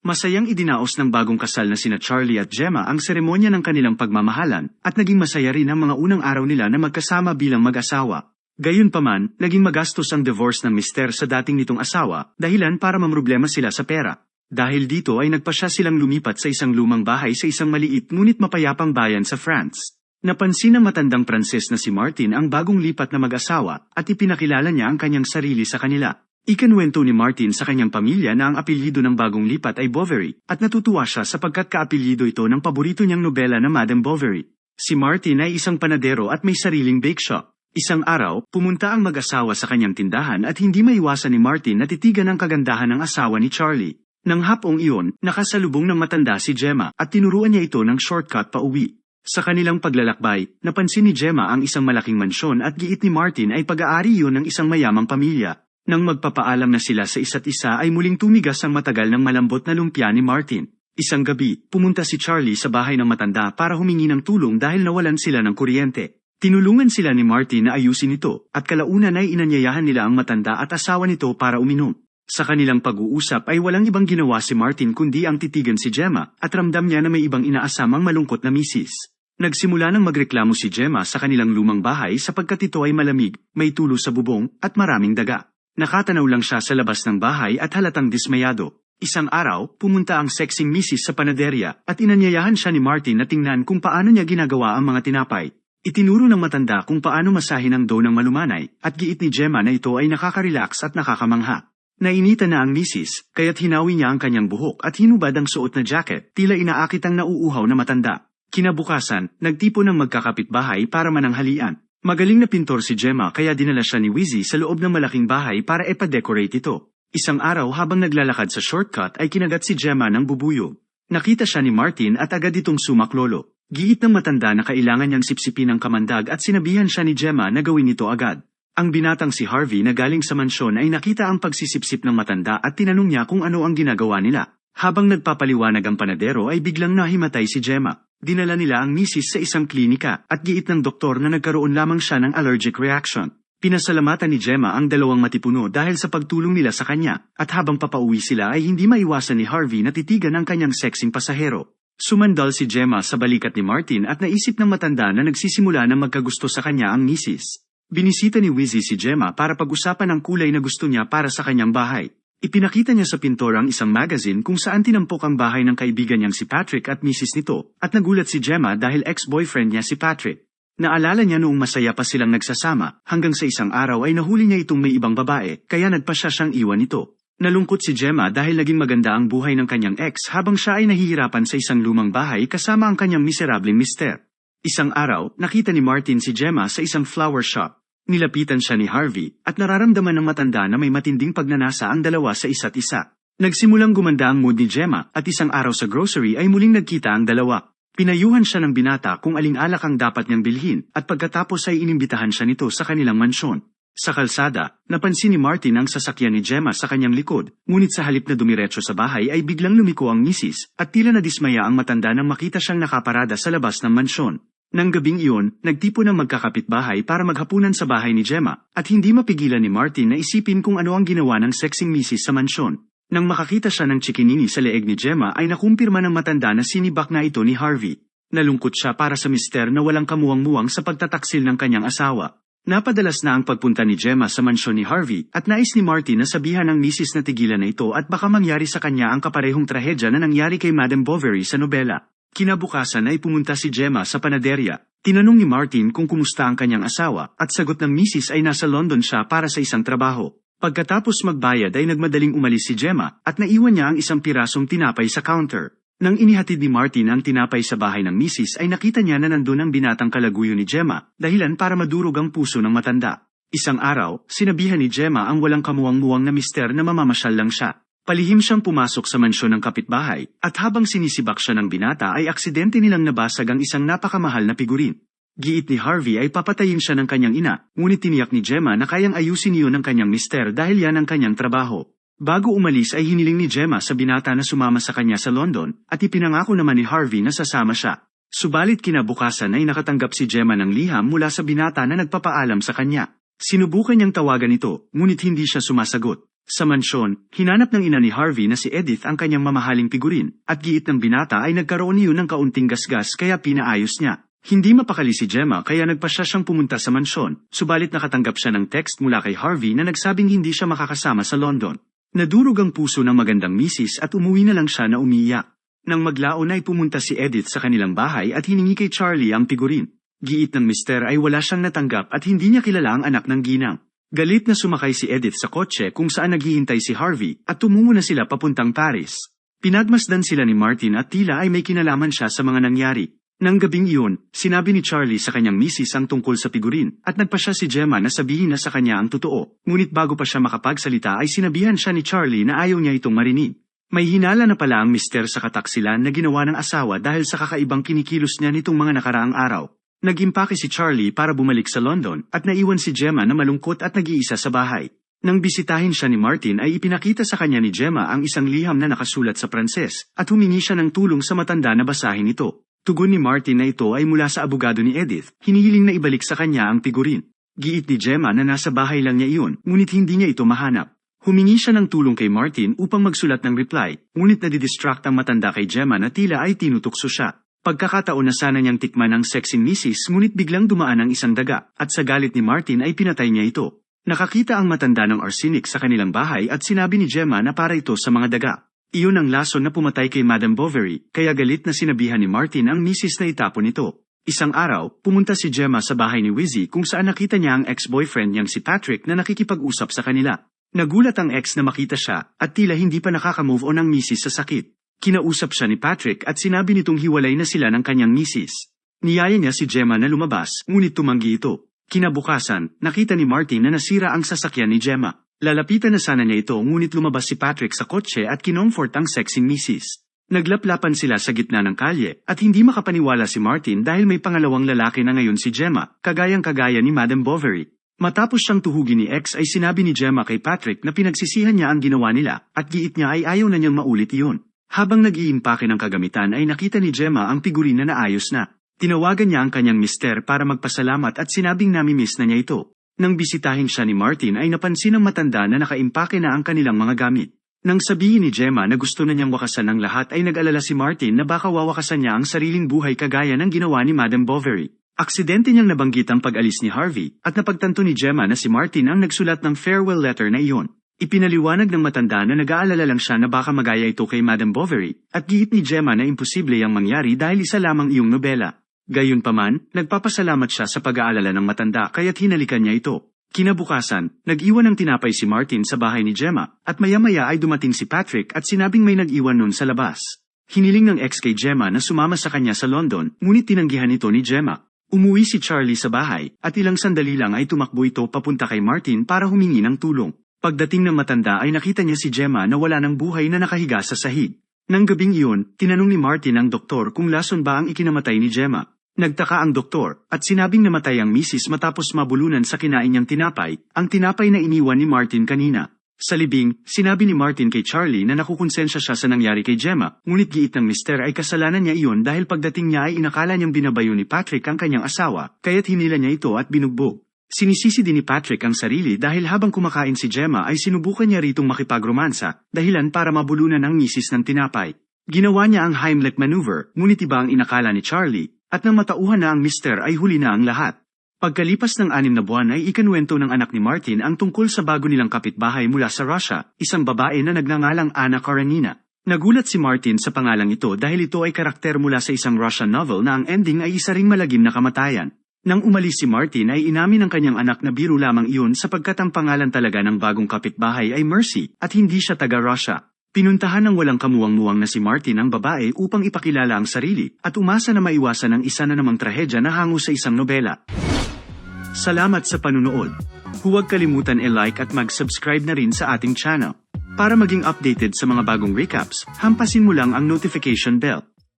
Masayang idinaos ng bagong kasal na sina Charlie at Gemma ang seremonya ng kanilang pagmamahalan at naging masaya rin ang mga unang araw nila na magkasama bilang mag-asawa. Gayunpaman, naging magastos ang divorce ng mister sa dating nitong asawa, dahilan para mamroblema sila sa pera. Dahil dito ay nagpasya silang lumipat sa isang lumang bahay sa isang maliit ngunit mapayapang bayan sa France. Napansin ng matandang Pranses na si Martin ang bagong lipat na mag-asawa at ipinakilala niya ang kanyang sarili sa kanila. Ikanwento ni Martin sa kanyang pamilya na ang apelyido ng bagong lipat ay Bovary, at natutuwa siya sapagkat kaapelyido ito ng paborito niyang nobela na Madame Bovary. Si Martin ay isang panadero at may sariling bake shop. Isang araw, pumunta ang mag-asawa sa kanyang tindahan at hindi maiwasan ni Martin na titigan ang kagandahan ng asawa ni Charlie. Nang hapong iyon, nakasalubong ng matanda si Gemma at tinuruan niya ito ng shortcut pa uwi. Sa kanilang paglalakbay, napansin ni Gemma ang isang malaking mansyon at giit ni Martin ay pag-aari yun ng isang mayamang pamilya. Nang magpapaalam na sila sa isa't isa ay muling tumigas ang matagal ng malambot na lumpia ni Martin. Isang gabi, pumunta si Charlie sa bahay ng matanda para humingi ng tulong dahil nawalan sila ng kuryente. Tinulungan sila ni Martin na ayusin ito at kalaunan ay inanyayahan nila ang matanda at asawa nito para uminom. Sa kanilang pag-uusap ay walang ibang ginawa si Martin kundi ang titigan si Gemma at ramdam niya na may ibang inaasamang malungkot na misis. Nagsimula nang magreklamo si Gemma sa kanilang lumang bahay sapagkat ito ay malamig, may tulo sa bubong, at maraming daga. Nakatanaw lang siya sa labas ng bahay at halatang dismayado. Isang araw, pumunta ang sexing misis sa panaderya at inanyayahan siya ni Martin na tingnan kung paano niya ginagawa ang mga tinapay. Itinuro ng matanda kung paano masahin ang dough ng malumanay at giit ni Gemma na ito ay nakaka-relax at nakakamangha. Nainita na ang misis, kaya't hinawi niya ang kanyang buhok at hinubad ang suot na jacket, tila inaakit ang nauuhaw na matanda. Kinabukasan, nagtipo ng magkakapitbahay para mananghalian. Magaling na pintor si Gemma kaya dinala siya ni Wizzy sa loob ng malaking bahay para epa-decorate ito. Isang araw habang naglalakad sa shortcut ay kinagat si Gemma ng bubuyog. Nakita siya ni Martin at agad itong sumaklolo. Giit ng matanda na kailangan niyang sipsipin ang kamandag at sinabihan siya ni Gemma na gawin ito agad. Ang binatang si Harvey na galing sa mansyon ay nakita ang pagsisipsip ng matanda at tinanong niya kung ano ang ginagawa nila. Habang nagpapaliwanag ang panadero ay biglang nahimatay si Gemma. Dinala nila ang misis sa isang klinika at giit ng doktor na nagkaroon lamang siya ng allergic reaction. Pinasalamatan ni Gemma ang dalawang matipuno dahil sa pagtulong nila sa kanya at habang papauwi sila ay hindi maiwasan ni Harvey na titigan ang kanyang sexing pasahero. Sumandal si Gemma sa balikat ni Martin at naisip ng matanda na nagsisimula na magkagusto sa kanya ang misis. Binisita ni Wizzy si Gemma para pag-usapan ang kulay na gusto niya para sa kanyang bahay. Ipinakita niya sa pintor ang isang magazine kung saan tinampok ang bahay ng kaibigan niyang si Patrick at misis nito, at nagulat si Gemma dahil ex-boyfriend niya si Patrick. Naalala niya noong masaya pa silang nagsasama, hanggang sa isang araw ay nahuli niya itong may ibang babae, kaya nagpasya siyang iwan ito. Nalungkot si Gemma dahil naging maganda ang buhay ng kanyang ex habang siya ay nahihirapan sa isang lumang bahay kasama ang kanyang miserableng mister. Isang araw, nakita ni Martin si Gemma sa isang flower shop. Nilapitan siya ni Harvey at nararamdaman ng matanda na may matinding pagnanasa ang dalawa sa isa't isa. Nagsimulang gumanda ang mood ni Gemma at isang araw sa grocery ay muling nagkita ang dalawa. Pinayuhan siya ng binata kung aling alak ang dapat niyang bilhin at pagkatapos ay inimbitahan siya nito sa kanilang mansyon. Sa kalsada, napansin ni Martin ang sasakyan ni Gemma sa kanyang likod, ngunit sa halip na dumiretso sa bahay ay biglang lumiko ang misis at tila nadismaya ang matanda nang makita siyang nakaparada sa labas ng mansyon. Nang gabing iyon, nagtipo ng magkakapitbahay para maghapunan sa bahay ni Gemma, at hindi mapigilan ni Martin na isipin kung ano ang ginawa ng sexing misis sa mansyon. Nang makakita siya ng chikinini sa leeg ni Gemma ay nakumpirma ng matanda na sinibak na ito ni Harvey. Nalungkot siya para sa mister na walang kamuwang-muwang sa pagtataksil ng kanyang asawa. Napadalas na ang pagpunta ni Gemma sa mansyon ni Harvey at nais ni Martin na sabihan ng misis na tigilan na ito at baka mangyari sa kanya ang kaparehong trahedya na nangyari kay Madame Bovary sa nobela. Kinabukasan ay pumunta si Gemma sa panaderya. Tinanong ni Martin kung kumusta ang kanyang asawa at sagot ng misis ay nasa London siya para sa isang trabaho. Pagkatapos magbayad ay nagmadaling umalis si Gemma at naiwan niya ang isang pirasong tinapay sa counter. Nang inihatid ni Martin ang tinapay sa bahay ng misis ay nakita niya na nandun ang binatang kalaguyo ni Gemma, dahilan para madurog ang puso ng matanda. Isang araw, sinabihan ni Gemma ang walang kamuwang-muwang na mister na mamamasyal lang siya. Palihim siyang pumasok sa mansyon ng kapitbahay, at habang sinisibak siya ng binata ay aksidente nilang nabasag ang isang napakamahal na pigurin. Giit ni Harvey ay papatayin siya ng kanyang ina, ngunit tiniyak ni Gemma na kayang ayusin iyon ng kanyang mister dahil yan ang kanyang trabaho. Bago umalis ay hiniling ni Gemma sa binata na sumama sa kanya sa London, at ipinangako naman ni Harvey na sasama siya. Subalit kinabukasan ay nakatanggap si Gemma ng liham mula sa binata na nagpapaalam sa kanya. Sinubukan niyang tawagan ito, ngunit hindi siya sumasagot. Sa mansyon, hinanap ng ina ni Harvey na si Edith ang kanyang mamahaling pigurin, at giit ng binata ay nagkaroon niyon ng kaunting gasgas kaya pinaayos niya. Hindi mapakali si Gemma kaya nagpa siya siyang pumunta sa mansyon, subalit nakatanggap siya ng text mula kay Harvey na nagsabing hindi siya makakasama sa London. Nadurog ang puso ng magandang misis at umuwi na lang siya na umiiyak. Nang maglaon ay pumunta si Edith sa kanilang bahay at hiningi kay Charlie ang pigurin. Giit ng mister ay wala siyang natanggap at hindi niya kilala ang anak ng ginang. Galit na sumakay si Edith sa kotse kung saan naghihintay si Harvey at tumungo na sila papuntang Paris. Pinagmasdan sila ni Martin at tila ay may kinalaman siya sa mga nangyari. Nang gabing iyon, sinabi ni Charlie sa kanyang misis ang tungkol sa pigurin at nagpa siya si Gemma na sabihin na sa kanya ang totoo. Ngunit bago pa siya makapagsalita ay sinabihan siya ni Charlie na ayaw niya itong marinig. May hinala na pala ang mister sa kataksilan na ginawa ng asawa dahil sa kakaibang kinikilos niya nitong mga nakaraang araw. Nagimpake si Charlie para bumalik sa London at naiwan si Gemma na malungkot at nag-iisa sa bahay. Nang bisitahin siya ni Martin ay ipinakita sa kanya ni Gemma ang isang liham na nakasulat sa Pranses at humingi siya ng tulong sa matanda na basahin ito. Tugon ni Martin na ito ay mula sa abogado ni Edith, hinihiling na ibalik sa kanya ang pigurin. Giit ni Gemma na nasa bahay lang niya iyon, ngunit hindi niya ito mahanap. Humingi siya ng tulong kay Martin upang magsulat ng reply, ngunit nadidistract ang matanda kay Gemma na tila ay tinutukso siya. Pagkakataon na sana niyang tikman ang sexy misis ngunit biglang dumaan ang isang daga, at sa galit ni Martin ay pinatay niya ito. Nakakita ang matanda ng arsenic sa kanilang bahay at sinabi ni Gemma na para ito sa mga daga. Iyon ang lason na pumatay kay Madame Bovary, kaya galit na sinabihan ni Martin ang misis na itapon ito. Isang araw, pumunta si Gemma sa bahay ni Wizzy kung saan nakita niya ang ex-boyfriend niyang si Patrick na nakikipag-usap sa kanila. Nagulat ang ex na makita siya at tila hindi pa nakaka-move on ang misis sa sakit. Kinausap siya ni Patrick at sinabi nitong hiwalay na sila ng kanyang misis. Niyaya niya si Gemma na lumabas, ngunit tumanggi ito. Kinabukasan, nakita ni Martin na nasira ang sasakyan ni Gemma. Lalapitan na sana niya ito ngunit lumabas si Patrick sa kotse at kinomfort ang sexy misis. Naglaplapan sila sa gitna ng kalye at hindi makapaniwala si Martin dahil may pangalawang lalaki na ngayon si Gemma, kagayang kagaya ni Madame Bovary. Matapos siyang tuhugin ni X ay sinabi ni Gemma kay Patrick na pinagsisihan niya ang ginawa nila at giit niya ay ayaw na niyang maulit iyon. Habang nag-iimpake ng kagamitan ay nakita ni Gemma ang pigurina na ayos na. Tinawagan niya ang kanyang mister para magpasalamat at sinabing namimiss na niya ito. Nang bisitahin siya ni Martin ay napansin ng matanda na nakaimpake na ang kanilang mga gamit. Nang sabihin ni Gemma na gusto na niyang wakasan ng lahat ay nag-alala si Martin na baka wawakasan niya ang sariling buhay kagaya ng ginawa ni Madame Bovary. Aksidente niyang nabanggit ang pag-alis ni Harvey at napagtanto ni Gemma na si Martin ang nagsulat ng farewell letter na iyon. Ipinaliwanag ng matanda na nag-aalala lang siya na baka magaya ito kay Madame Bovary at giit ni Gemma na imposible ang mangyari dahil isa lamang iyong nobela. Gayunpaman, nagpapasalamat siya sa pag-aalala ng matanda kaya't hinalikan niya ito. Kinabukasan, nag-iwan ng tinapay si Martin sa bahay ni Gemma at maya-maya ay dumating si Patrick at sinabing may nag-iwan nun sa labas. Hiniling ng ex kay Gemma na sumama sa kanya sa London, ngunit tinanggihan ito ni Gemma. Umuwi si Charlie sa bahay at ilang sandali lang ay tumakbo ito papunta kay Martin para humingi ng tulong. Pagdating ng matanda ay nakita niya si Gemma na wala ng buhay na nakahiga sa sahig. Nang gabing iyon, tinanong ni Martin ang doktor kung lason ba ang ikinamatay ni Gemma. Nagtaka ang doktor at sinabing namatay ang misis matapos mabulunan sa kinain niyang tinapay, ang tinapay na iniwan ni Martin kanina. Sa libing, sinabi ni Martin kay Charlie na nakukonsensya siya sa nangyari kay Gemma, ngunit giit ng mister ay kasalanan niya iyon dahil pagdating niya ay inakala niyang binabayo ni Patrick ang kanyang asawa, kaya't hinila niya ito at binugbog. Sinisisi din ni Patrick ang sarili dahil habang kumakain si Gemma ay sinubukan niya ritong makipagromansa, dahilan para mabulunan ang misis ng tinapay. Ginawa niya ang Heimlich maneuver, ngunit iba ang inakala ni Charlie, at nang matauhan na ang mister ay huli na ang lahat. Pagkalipas ng anim na buwan ay ikanwento ng anak ni Martin ang tungkol sa bago nilang kapitbahay mula sa Russia, isang babae na nagngangalang Anna Karenina. Nagulat si Martin sa pangalang ito dahil ito ay karakter mula sa isang Russian novel na ang ending ay isa ring malagim na kamatayan. Nang umalis si Martin ay inamin ng kanyang anak na biro lamang iyon sapagkat ang pangalan talaga ng bagong kapitbahay ay Mercy at hindi siya taga-Russia. Pinuntahan ng walang kamuwang-muwang na si Martin ang babae upang ipakilala ang sarili at umasa na maiwasan ang isa na namang trahedya na hango sa isang nobela. Salamat sa panunood. Huwag kalimutan i-like at mag-subscribe na rin sa ating channel. Para maging updated sa mga bagong recaps, hampasin mo lang ang notification bell.